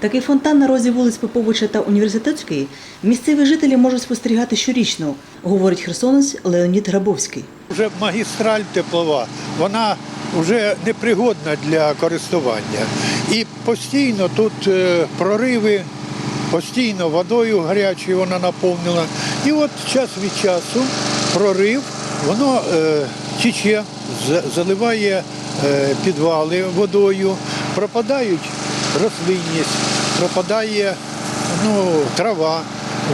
Такий фонтан на розі вулиць Поповича та Університетської місцеві жителі можуть спостерігати щорічно, говорить херсонець Леонід Грабовський. Вже магістраль теплова, вона вже непригодна для користування. І постійно тут е, прориви, постійно водою гарячою вона наповнена. І от час від часу прорив, воно е, тече, за- заливає е, підвали водою, пропадають рослинність, пропадає ну, трава.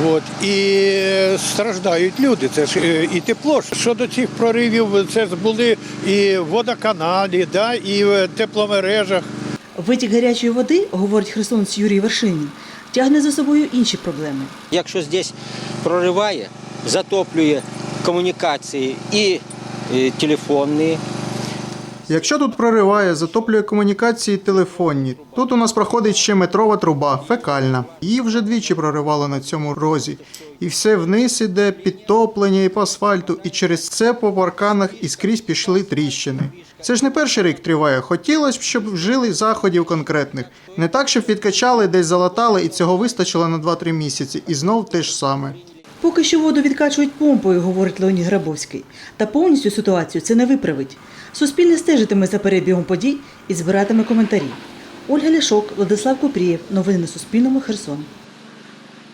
От, і страждають люди. Це ж е, і тепло. Щодо цих проривів, це ж були і в водоканалі, да, і в тепломережах. Витік гарячої води, говорить херсонець Юрій Вершинін, тягне за собою інші проблеми. Якщо здесь прориває, затоплює комунікації і е, телефонні, Якщо тут прориває, затоплює комунікації телефонні. Тут у нас проходить ще метрова труба, фекальна. Її вже двічі проривало на цьому розі. І все вниз іде, підтоплення і по асфальту, і через це по парканах і скрізь пішли тріщини. Це ж не перший рік триває. Хотілося б, щоб вжили заходів конкретних. Не так, щоб відкачали, десь залатали, і цього вистачило на 2-3 місяці. І знов те ж саме. Поки що воду відкачують помпою, говорить Леонід Грабовський. Та повністю ситуацію це не виправить. Суспільне стежитиме за перебігом подій і збиратиме коментарі. Ольга Ляшок, Владислав Купрієв. Новини на Суспільному. Херсон.